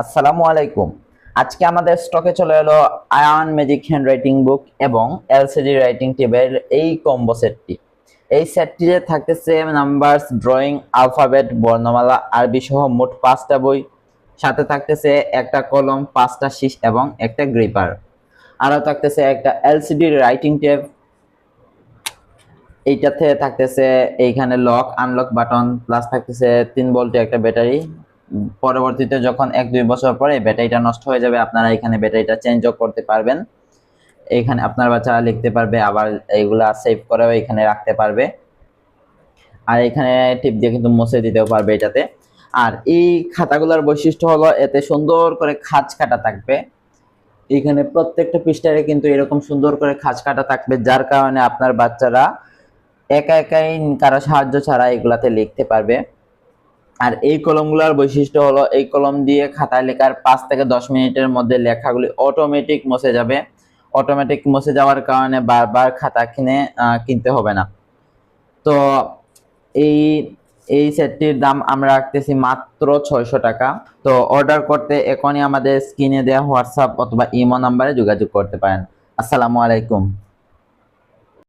আসসালামু আলাইকুম। আজকে আমাদের স্টকে চলে এলো Ayaan magic hand writing book এবং এলসিডি রাইটিং টেবিল এই কম্বো সেটটি এই সেটটিতে থাকতেছে নাম্বারস ড্রয়িং আলফাবেট বর্ণমালা আরবি সহ মোট পাঁচটা বই। সাথে থাকতেছে একটা কলম, পাঁচটা শীষ এবং একটা গ্রিপার আরও থাকতেছে একটা এলসিডি রাইটিং টেপ এইটাতে থাকতেছে এইখানে লক আনলক বাটন প্লাস থাকতেছে তিন ভোল্টের একটা ব্যাটারি পরবর্তীতে যখন এক, দুই বছর পরে ব্যাটারিটা নষ্ট হয়ে যাবে, আপনারা এখানে ব্যাটারিটা চেঞ্জও করতে পারবেন। এখানে আপনার বাচ্চারা লিখতে পারবে, আবার এইগুলা সেভ করেও এখানে রাখতে পারবে। আর এখানে টিপ দিয়ে কিন্তু মুছে দিতেও পারবে এটাতে। আর এই খাতাগুলোর বৈশিষ্ট্য হলো, এতে সুন্দর করে খাঁজ কাটা থাকবে। এখানে প্রত্যেকটা পৃষ্ঠারে কিন্তু এরকম সুন্দর করে খাঁজ কাটা থাকবে, যার কারণে আপনার বাচ্চারা একা একাই কারও সাহায্য ছাড়া এগুলাতে লিখতে পারবে। আর এই কলমগুলোর বৈশিষ্ট্য হলো এই কলম দিয়ে খাতায় লেখার পাঁচ থেকে দশ মিনিটের মধ্যে লেখাগুলি অটোমেটিক মসে যাবে। অটোমেটিক মসে যাওয়ার কারণে বারবার খাতা কিনে কিনতে হবে না। তো এই এই সেটটির দাম আমরা রাখতেছি মাত্র ছয়শো টাকা। তো অর্ডার করতে এখনই আমাদের স্ক্রিনে দেওয়া হোয়াটসঅ্যাপ অথবা ইমো নাম্বারে যোগাযোগ করতে পারেন। আসসালামু আলাইকুম।